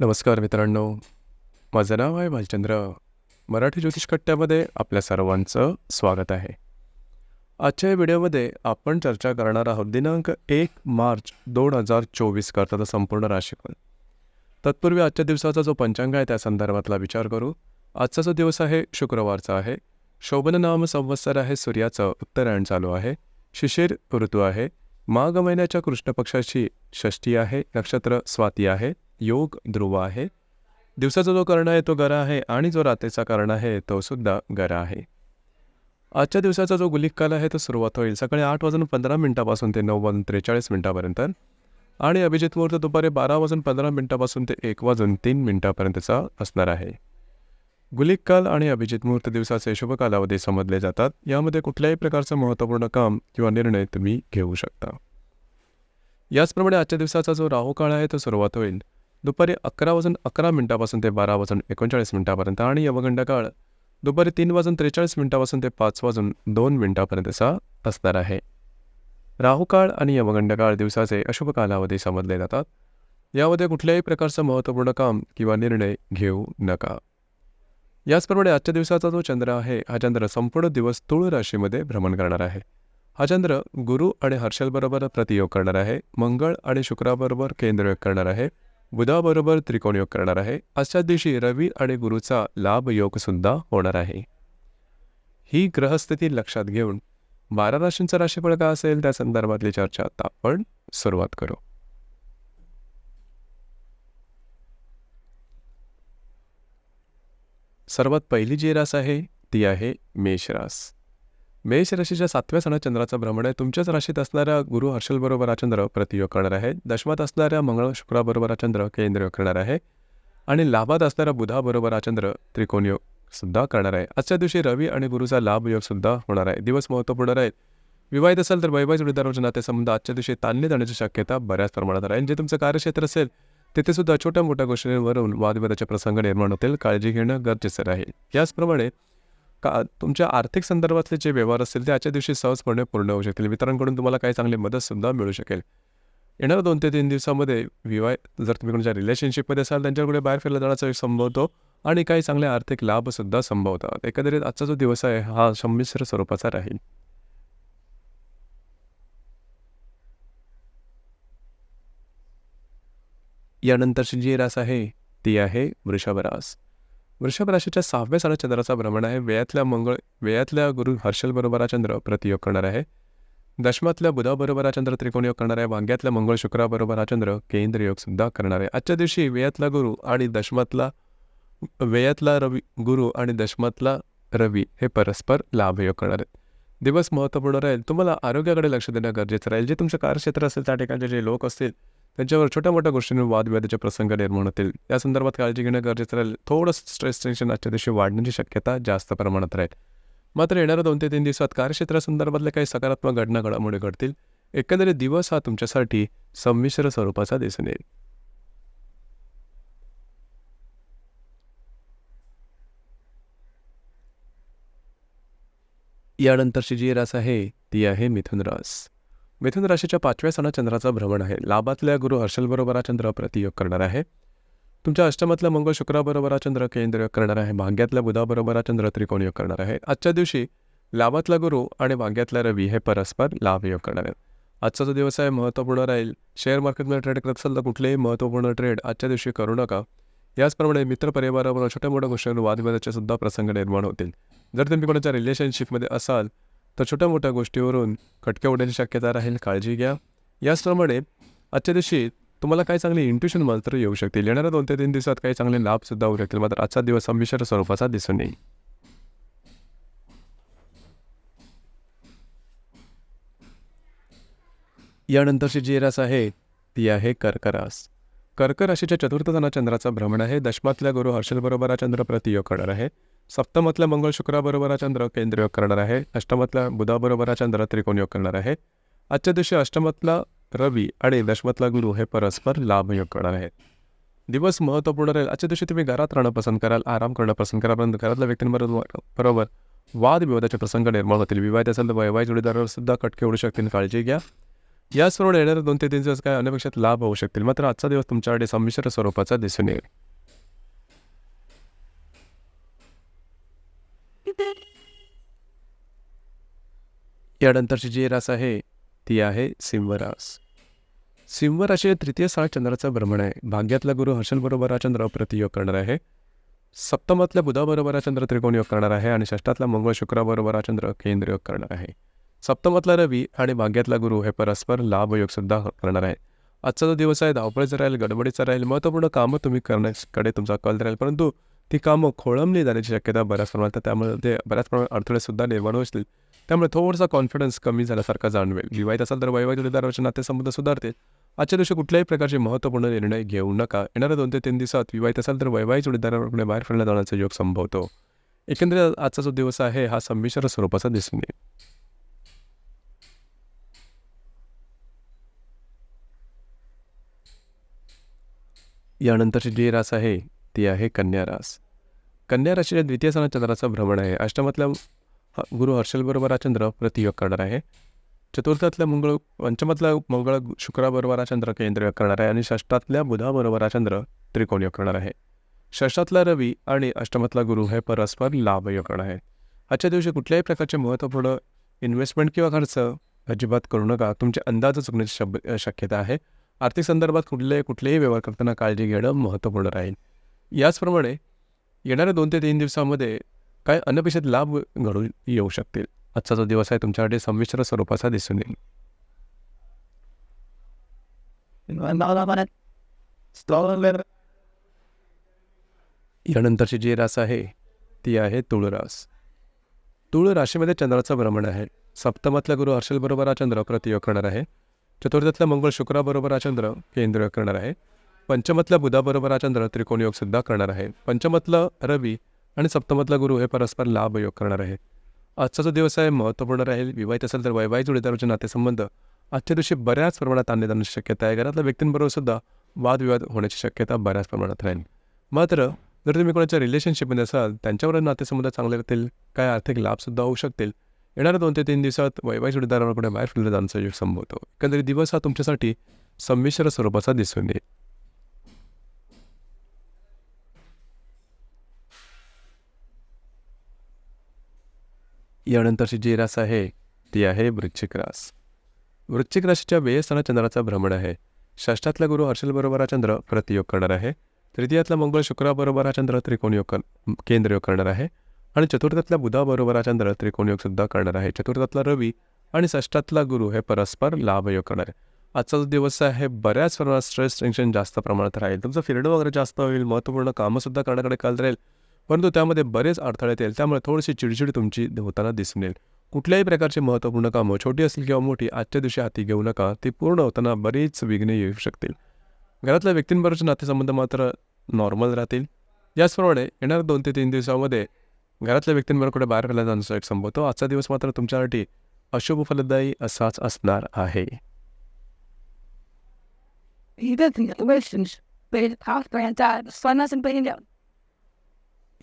नमस्कार मित्रांनो. माझं नाव आहे भालचंद्र. मराठी ज्योतिष कट्ट्यामध्ये आपल्या सर्वांचं स्वागत आहे. आजच्या या व्हिडिओमध्ये आपण चर्चा करणार आहोत दिनांक एक मार्च दोन हजार चोवीस करता संपूर्ण राशीफल तत्पूर्वी आजच्या दिवसाचा जो पंचांग आहे त्या संदर्भातला विचार करू. आजचा जो दिवस आहे शुक्रवारचा आहे. शोभन नाम संवत्सर आहे सूर्याचं उत्तरायण चालू आहे. शिशिर ऋतू आहे. माघ महिन्याच्या कृष्णपक्षाची षष्टी आहे नक्षत्र स्वाती आहे योग ध्रुव आहे. दिवसाचा जो कर्ण आहे तो गरा आहे आणि जो रात्रीचा कर्ण आहे तो सुद्धा गरा आहे. आजच्या दिवसाचा जो गुलिक काल आहे तो सुरुवात होईल सकाळी आठ वाजून पंधरा मिनिटापासून ते नऊ वाजून त्रेचाळीस मिनिटापर्यंत आणि अभिजित मुहूर्त दुपारी बारा वाजून पंधरा मिनिटापासून ते एक वाजून तीन मिनिटापर्यंतचा असणार आहे. गुलिक काल आणि अभिजित मुहूर्त दिवसाचे शुभ कालावधी समजले जातात. यामध्ये कुठल्याही प्रकारचं महत्त्वपूर्ण काम किंवा निर्णय तुम्ही घेऊ शकता. याचप्रमाणे आजच्या दिवसाचा जो राहू काळ आहे तो सुरुवात होईल. दुपारी अकरा वाजून अकरा मिनिटापासून ते बारा वाजून एकोणचाळीस मिनिटापर्यंत आणि यवगंड काळ दुपारी तीन वाजून त्रेचाळीस मिनिटापासून ते पाच वाजून दोन मिनिटापर्यंतचा असणार आहे. राहुकाळ आणि यमगंड काळ दिवसाचे अशुभ कालावधी समजले जातात. यामध्ये कुठल्याही प्रकारचं महत्त्वपूर्ण काम किंवा निर्णय घेऊ नका. याचप्रमाणे आजच्या दिवसाचा जो चंद्र आहे हा चंद्र संपूर्ण दिवस तुळ राशीमध्ये भ्रमण करणार आहे. हा चंद्र गुरु आणि हर्षलबरोबर प्रतियोग करणार आहे मंगळ आणि शुक्राबरोबर केंद्रयोग करणार आहे बुधाबरोबर त्रिकोणयोग करणार आहे आजच्या दिवशी रवी आणि गुरुचा लाभ योग सुद्धा होणार आहे. ही ग्रहस्थिती लक्षात घेऊन बारा राशींचा राशीफळ का असेल त्या संदर्भातली चर्चा आता आपण सुरुवात करू. सर्वात पहिली जी रास आहे ती आहे मेष रास. मेष राशीच्या सातव्या सणात चंद्राचा भ्रमण आहे. तुमच्याच राशीत असणाऱ्या गुरु हर्षलबरोबर हा चंद्र प्रतियोग करणार आहे. दशमात असणाऱ्या मंगळ शुक्राबरोबर हा चंद्र केंद्रयोग करणार आहे. आणि लाभात असणाऱ्या बुधाबरोबर हा चंद्र त्रिकोणयोग सुद्धा करणार आहे. आजच्या दिवशी रवी आणि गुरुचा लाभ योग सुद्धा होणार आहे. दिवस महत्त्वपूर्ण राहील विवाहित असेल तर वैवाहिक जोडीदाराच्या नातेसंबंध आजच्या दिवशी ताणले जाण्याची शक्यता बऱ्याच प्रमाणात राहील जे तुमचं कार्यक्षेत्र असेल तेथे सुद्धा छोट्या मोठ्या गोष्टींवरून वादविवादाचे प्रसंग निर्माण होतील काळजी घेणं गरजेचं राहील. याचप्रमाणे का तुमच्या आर्थिक संदर्भातले जे व्यवहार असतील ते आजच्या दिवशी सहजपणे पूर्ण होऊ शकतील. मित्रांकडून तुम्हाला काही चांगली मदतसुद्धा मिळू शकेल. येणाऱ्या दोन ते तीन दिवसामध्ये विवाह जर तुम्ही कोणत्या रिलेशनशिपमध्ये असाल त्यांच्याकडे बाहेर फिरला जाण्याचा संभवतो आणि काही चांगले आर्थिक लाभसुद्धा संभवतात. एकंदरीत आजचा जो दिवस आहे हा संमिश्र स्वरूपाचा राहील. यानंतरची जी रास आहे ती आहे वृषभ रास. वृषभ राशीच्या सहाव्या साडा चंद्राचा भ्रमण आहे. वेळातल्या मंगळ वेळातल्या गुरु हर्षलबरोबर हा चंद्र प्रतियोग करणार आहे. दशमातल्या बुधाबरोबर हा चंद्र त्रिकोणयोग करणार आहे. वांग्यातल्या मंगळ शुक्राबरोबर हा चंद्र केंद्रयोग सुद्धा करणार आहे. आजच्या दिवशी वेयातला गुरु आणि दशमातला वेयातला रवी गुरु आणि दशमातला रवी हे परस्पर लाभयोग करणार आहेत. दिवस महत्त्वपूर्ण राहील. तुम्हाला आरोग्याकडे लक्ष देणं गरजेचं राहील. जे तुमचं कार्यक्षेत्र असेल त्या ठिकाणचे जे लोक असतील त्यांच्यावर छोट्या मोठ्या गोष्टींवर वादविवादाचे प्रसंग निर्माण होतील. या संदर्भात काळजी घेणं गरजेचं राहील. थोडंसं स्ट्रेस टेन्शन आजच्या दिवशी वाढण्याची शक्यता जास्त प्रमाणात राहील. मात्र येणाऱ्या दोन ते तीन दिवसात कार्यक्षेत्रासंदर्भातल्या काही सकारात्मक घटना घडामोडी घडतील. एकंदरीत दिवस हा तुमच्यासाठी संमिश्र स्वरूपाचा दिसून येईल. यानंतरची जी रास आहे ती आहे मिथुन रास. मिथुन राशीच्या पाचव्या सणा चंद्राचा भ्रमण आहे. लाभातल्या गुरु हर्षलबरोबर हा चंद्र प्रतियोग करणार आहे. तुमच्या अष्टमातल्या मंगळ शुक्राबरोबर हा चंद्र केंद्रयोग करणार आहे. भाग्यातल्या बुधाबरोबर हा चंद्र त्रिकोणयोग करणार आहे. आजच्या दिवशी लाभातला गुरु आणि भाग्यातला रवी हे परस्पर लाभयोग करणार आहेत. आजचा जो दिवस आहे महत्त्वपूर्ण राहील. शेअर मार्केटमध्ये ट्रेड करत असाल तर कुठलेही महत्त्वपूर्ण ट्रेड आजच्या दिवशी करू नका. याचप्रमाणे मित्रपरिवारावर छोट्या मोठ्या गोष्टींवर वादविवादाचे सुद्धा प्रसंग निर्माण होतील. जर तुम्ही कोणाच्या रिलेशनशिपमध्ये असाल तर छोट्या मोठ्या गोष्टीवरून खटके उडण्याची शक्यता राहील काळजी घ्या. याचप्रमाणे आजच्या दिवशी तुम्हाला काही चांगले इंट्युशन मात्र येऊ शकतील. येणाऱ्या दोन ते तीन दिवसात काही चांगले लाभसुद्धा होऊ शकतील. मात्र आजचा दिवस संमिश्र स्वरूपाचा दिसून येईल यानंतरची जी रास आहे ती आहे कर्करास. कर्क राशीच्या चतुर्थ चंद्राचा भ्रमण आहे. दशमातल्या गुरु हर्षलबरोबर हा चंद्र प्रतियोग करणार आहे. सप्तमातला मंगळ शुक्राबरोबर हा चंद्र केंद्रयोग करणार आहे. अष्टमातला बुधाबरोबर हा चंद्र त्रिकोणयोग करणार आहे. आजच्या दिवशी अष्टमातला रवी आणि दशमातला गुरु हे परस्पर लाभ योग करणार आहेत. दिवस महत्त्वपूर्ण राहील. आजच्या दिवशी तुम्ही घरात राहणं पसंत कराल आराम करणं पसंत कराल परंतु घरातल्या व्यक्तींबरोबर बरोबर वादविवादाचे प्रसंग निर्माण होतील. विवाहित असेल तर वयवाय जोडीदारावर सुद्धा कटके उडू शकतील काळजी घ्या. याचबरोबर येणारे दोन ते तीन दिवस काय अनपेक्षित लाभ होऊ शकतील. मात्र आजचा दिवस तुमच्याकडे संमिश्र स्वरूपाचा दिसून येईल. यानंतरची जी रास आहे ती आहे सिंहरास. रास तृतीय साळ चंद्राचा भ्रमण आहे. भाग्यातला गुरु हर्षल बरोबर हा चंद्र प्रतियोग करणार आहे. सप्तमातल्या बुधाबरोबर हा चंद्र त्रिकोण योग करणार आहे आणि षष्टातला मंगळ शुक्राबरोबर हा चंद्र केंद्र योग करणार आहे. सप्तमातला रवी आणि भाग्यातला गुरु हे परस्पर लाभ योग सुद्धा करणार आहे. आजचा जो दिवस आहे धावपळीचा राहील गडबडीचा राहील महत्त्वपूर्ण कामं तुम्ही करण्याकडे तुमचा कल राहील. परंतु ती कामं खोळंबली जाण्याची शक्यता बऱ्याच प्रमाणात त्यामुळे ते बऱ्याच प्रमाणात अडथळेसुद्धा निर्माण होतील. त्यामुळे थोडासा कॉन्फिडन्स कमी झाल्यासारखा जाणवेल. विवाहित असाल तर वैवाहिक जोडीदाराचे नातेसंबंध सुधारतील. आजच्या दिवशी कुठल्याही प्रकारचे महत्त्वपूर्ण निर्णय घेऊ नका. येणाऱ्या दोन ते तीन दिवसात विवाहित असाल तर वैवाहिक जोडीदाराकडे बाहेर फिरण्यात जाण्याचा योग संभवतो. एकंदरीत आजचा जो दिवस आहे हा संमिश्र स्वरूपाचा दिसून येईल. यानंतरची जी रास आहे ती आहे कन्या रास. कन्या राशीच्या द्वितीय सणात चंद्राचा भ्रमण आहे. अष्टमातल्या गुरु हर्षलबरोबर हा चंद्र प्रतियोग करणार आहे. चतुर्थातल्या मंगळ पंचमातला मंगळ शुक्राबरोबर हा चंद्र केंद्रयोग करणार आहे. आणि षष्टातल्या बुधाबरोबर हा चंद्र त्रिकोणयोग करणार आहे. षष्टातला रवी आणि अष्टमातला गुरु हे परस्पर लाभयोग करणार आहे आजच्या दिवशी कुठल्याही प्रकारचे महत्त्वपूर्ण इन्व्हेस्टमेंट किंवा खर्च अजिबात करू नका. तुमचे अंदाज चुकण्याची शब शक्यता आहे. आर्थिक संदर्भात कुठले कुठलेही व्यवहार करताना काळजी घेणं महत्त्वपूर्ण राहील. याचप्रमाणे येणाऱ्या दोन ते तीन दिवसामध्ये काय अनपेक्षित लाभ घडून येऊ शकतील? आजचा जो दिवस आहे तुमच्याकडे संमिश्र स्वरूपाचा दिसून येईल. यानंतरची जी रास आहे ती आहे तुळ रास तुळ राशीमध्ये चंद्राचं भ्रमण आहे. सप्तमातल्या गुरु हर्षलबरोबर हा चंद्र प्रतियोग करणार आहे. चतुर्थातल्या मंगळ शुक्राबरोबर हा चंद्र केंद्रयोग करणार आहे. पंचमतल्या बुधाबरोबर हा चंद्र त्रिकोणयोग सुद्धा करणार आहे. पंचमतलं रवी आणि सप्तमतला गुरु हे परस्पर लाभ योग करणार आहे. आजचा जो दिवस आहे महत्त्वपूर्ण राहील. विवाहित असेल तर वैवाहिक जोडीदाराचे नातेसंबंध आजच्या दिवशी बऱ्याच प्रमाणात आणले जाण्याची शक्यता आहे. घरातल्या व्यक्तींबरोबर सुद्धा वादविवाद होण्याची शक्यता बऱ्याच प्रमाणात राहील. मात्र जर तुम्ही कोणाच्या रिलेशनशिपमध्ये असाल त्यांच्यावर नातेसंबंध चांगले राहतील काय आर्थिक लाभसुद्धा होऊ शकतील. येणाऱ्या दोन ते तीन दिवसात वैवाहिक जोडीदाराकडे बाहेर फिरलं जाण्याचा योग संभवतो. एकंदरीत दिवस हा तुमच्यासाठी संमिश्र स्वरूपाचा दिसून येईल. यानंतरची जी रास आहे ती आहे वृश्चिक रास. वृश्चिक राशीच्या व्ययस्थानात चंद्राचा भ्रमण आहे. षष्ठातला गुरु हर्षलबरोबर हा चंद्र प्रतियोग करणार आहे. तृतीयातला मंगळ शुक्राबरोबर हा चंद्र त्रिकोणयोग कर केंद्रयोग करणार आहे. आणि चतुर्थातल्या बुधाबरोबर हा चंद्र त्रिकोणयोग सुद्धा करणार आहे. चतुर्थातला रवी आणि षष्ठातला गुरु हे परस्पर लाभयोग करणार आहे. आजचा जो दिवस आहे बऱ्याच प्रमाणात स्ट्रेस टेन्शन जास्त प्रमाणात राहील. तुमचं फिरणं वगैरे जास्त होईल महत्त्वपूर्ण कामंसुद्धा करण्याकडे काल राहील. परंतु त्यामध्ये बरेच अडथळे येतील. त्यामुळे थोडीशी चिडचिड तुमची होताना दिसून येईल. कुठल्याही प्रकारची महत्त्वपूर्ण कामं छोटी असतील किंवा मोठी आजच्या दिवशी हाती घेऊ नका. ती पूर्ण होताना बरीच विघ्ने येऊ शकतील. घरातल्या व्यक्तींबरोबरचे नातेसंबंध मात्र नॉर्मल राहतील. याचप्रमाणे येणाऱ्या दोन ते तीन दिवसामध्ये घरातल्या व्यक्तींबरोबर कुठे बाहेर फिरला जाण्याचा एक संभवतो आजचा दिवस मात्र तुमच्यासाठी अशुभ फलदायी असाच असणार आहे.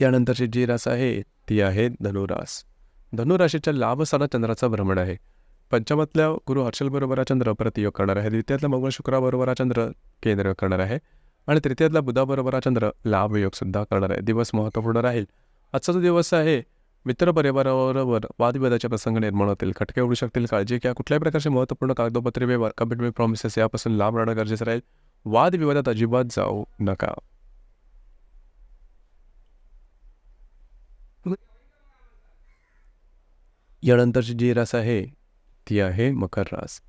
यानंतरची जी रास आहे ती आहे धनुरास. धनुराशीच्या लाभस्थानात चंद्राचा भ्रमण आहे. पंचमातल्या गुरु हर्षलबरोबर हा चंद्र प्रतियोग करणार आहे. द्वितीयातल्या मंगळ शुक्राबरोबर हा चंद्र केंद्र करणार आहे. आणि तृतीयातल्या बुधाबरोबर हा चंद्र लाभयोगसुद्धा करणार आहे. दिवस महत्त्वपूर्ण राहील. आजचा जो दिवस आहे. मित्र परिवाराबरोबर वादविवादाचे प्रसंग निर्माण होतील. खटके उडू शकतील. काळजी किंवा कुठल्याही प्रकारचे महत्त्वपूर्ण कागदोपत्री व्यवहार कमिटमेंट प्रॉमिसेस यापासून लांब राहणं गरजेचं राहील. वादविवादात अजिबात जाऊ नका. यानंतरची जी रास आहे ती आहे मकर रास.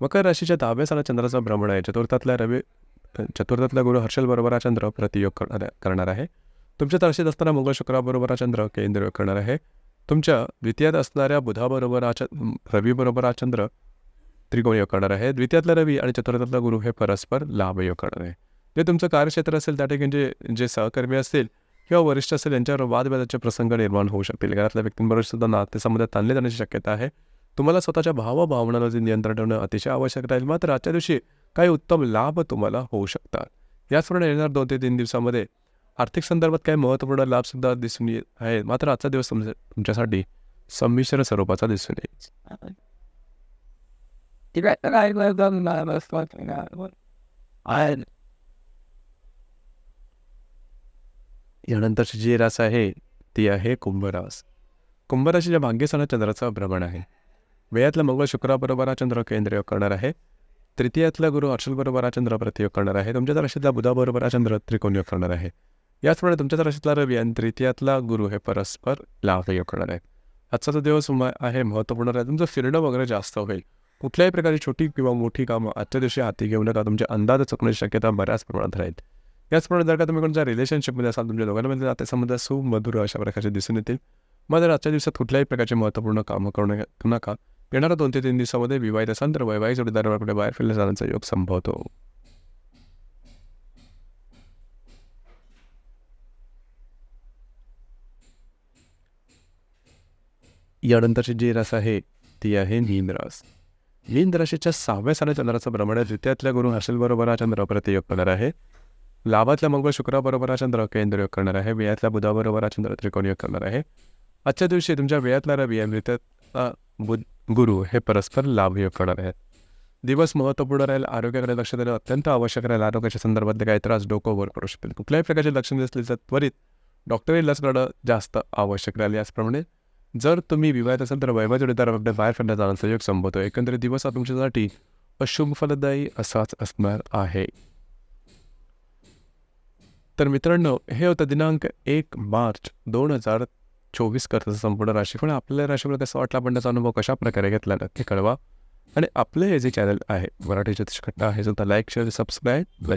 मकर राशीच्या दहाव्या साला चंद्राचा भ्रमण आहे. चतुर्थातल्या रवी चतुर्थातल्या गुरु हर्षल बरोबर हा चंद्र प्रतियोग करणार करणार आहे. तुमच्या राशीत असताना मंगळ शुक्राबरोबर हा चंद्र केंद्रयोग करणार आहे. तुमच्या द्वितीयात असणाऱ्या बुधाबरोबर हा च रवीबरोबर हा चंद्र त्रिकोणयोग करणार आहे. द्वितीयातला रवी आणि चतुर्थातला गुरु हे परस्पर लाभयोग करणार आहे. जे तुमचं कार्यक्षेत्र असेल त्या ठिकाणी जे जे सहकर्मी असतील किंवा वरिष्ठ असेल यांच्यावर वादविवादाचे प्रसंग निर्माण होऊ शकतील. घरातल्या व्यक्तींबरोबर सुद्धा नातेसंबंध ताणले जाण्याची शक्यता आहे. तुम्हाला स्वतःच्या भावभावनांवर नियंत्रण ठेवणं अतिशय आवश्यक राहील. मात्र आजच्या दिवशी काही उत्तम लाभ तुम्हाला होऊ शकतात. याचप्रमाणे येणार दोन ते तीन दिवसामध्ये आर्थिक संदर्भात काही महत्त्वपूर्ण लाभसुद्धा दिसून येत आहेत. मात्र आजचा दिवस तुमच्या तुमच्यासाठी संमिश्र स्वरूपाचा दिसून येईल. यानंतरची जी रास आहे ती आहे कुंभरास कुंभराशीच्या भाग्यस्थानात चंद्राचं भ्रमण आहे. वेळातला मंगळ शुक्राबरोबर हा चंद्र केंद्रीय करणार आहे. तृतीयातला गुरु अर्शलबरोबर हा चंद्र प्रतियोग करणार आहे. तुमच्या राशीतला बुधाबरोबर हा चंद्र त्रिकोणयोग करणार आहे. याचप्रमाणे तुमच्या राशीतला रवी आणि तृतीयातला गुरु हे परस्पर लाभयोग करणार आहे. आजचा जो दिवस आहे महत्त्वपूर्ण आहे. तुमचं फिरणं वगैरे जास्त होईल. कुठल्याही प्रकारची छोटी किंवा मोठी कामं आजच्या दिवशी हाती घेऊ नका. तुमचे अंदाज चुकण्याची शक्यता बऱ्याच प्रमाणात राहील. याचप्रमाणे जर का तुम्ही कोणत्या रिलेशनशिपमध्ये असाल तुमच्या दोघांमध्ये म्हणजे नातेसंबंध सुमधुर अशा प्रकारचे दिसून येतील. मात्र आजच्या दिवसात कुठल्याही प्रकारचे महत्त्वपूर्ण कामं करू नका- नका. येणाऱ्या दोन ते तीन दिवसामध्ये विवाहित असाल तर वैवाहिक जोडीदाराकडे बाहेर फिरले जाण्याचा योग संभवतो. यानंतरची जी रस आहे ती आहे नींद रस. नींद राशीच्या सहाव्या साला चंद्राचं भ्रमण द्वितीयातल्या गुरु हर्षलबरोबर हा चंद्र प्रतियोग करणार आहे. लाभातल्या मंगळ शुक्राबरोबर हा चंद्र केंद्रयोग करणार आहे. वेळातल्या बुधाबरोबर हा चंद्र त्रिकोणयोग करणार आहे. आजच्या दिवशी तुमच्या वेळातला रवी आणि बुध गुरु हे परस्पर लाभयोग करणार आहेत. दिवस महत्त्वपूर्ण राहील आरोग्याकडे लक्ष देणं अत्यंत आवश्यक राहील. आरोग्याच्या संदर्भातले काही त्रास डोकं वर पडू शकतील. कुठल्याही प्रकारचे लक्षण दिसले तर त्वरित डॉक्टरी लस करणं जास्त आवश्यक राहील. याचप्रमाणे जर तुम्ही विवाहित असाल तर वैवाहिक बाहेर फिरण्यात जाण्याचा योग संभवतो एकंदरीत दिवस हा तुमच्यासाठी अशुभ फलदायी असाच असणार आहे. तर मित्रांनो हे होतं दिनांक एक मार्च दोन हजार चोवीस करताचं संपूर्ण राशीफळ. आपल्या राशीफळ कसं वाटलं आपण त्याचा अनुभव कशा प्रकारे घेतला नक्की कळवा. आणि आपलं हे जे चॅनल आहे मराठी ज्योतिष हे सुद्धा लाईक शेअर सबस्क्राईब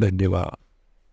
धन्यवाद.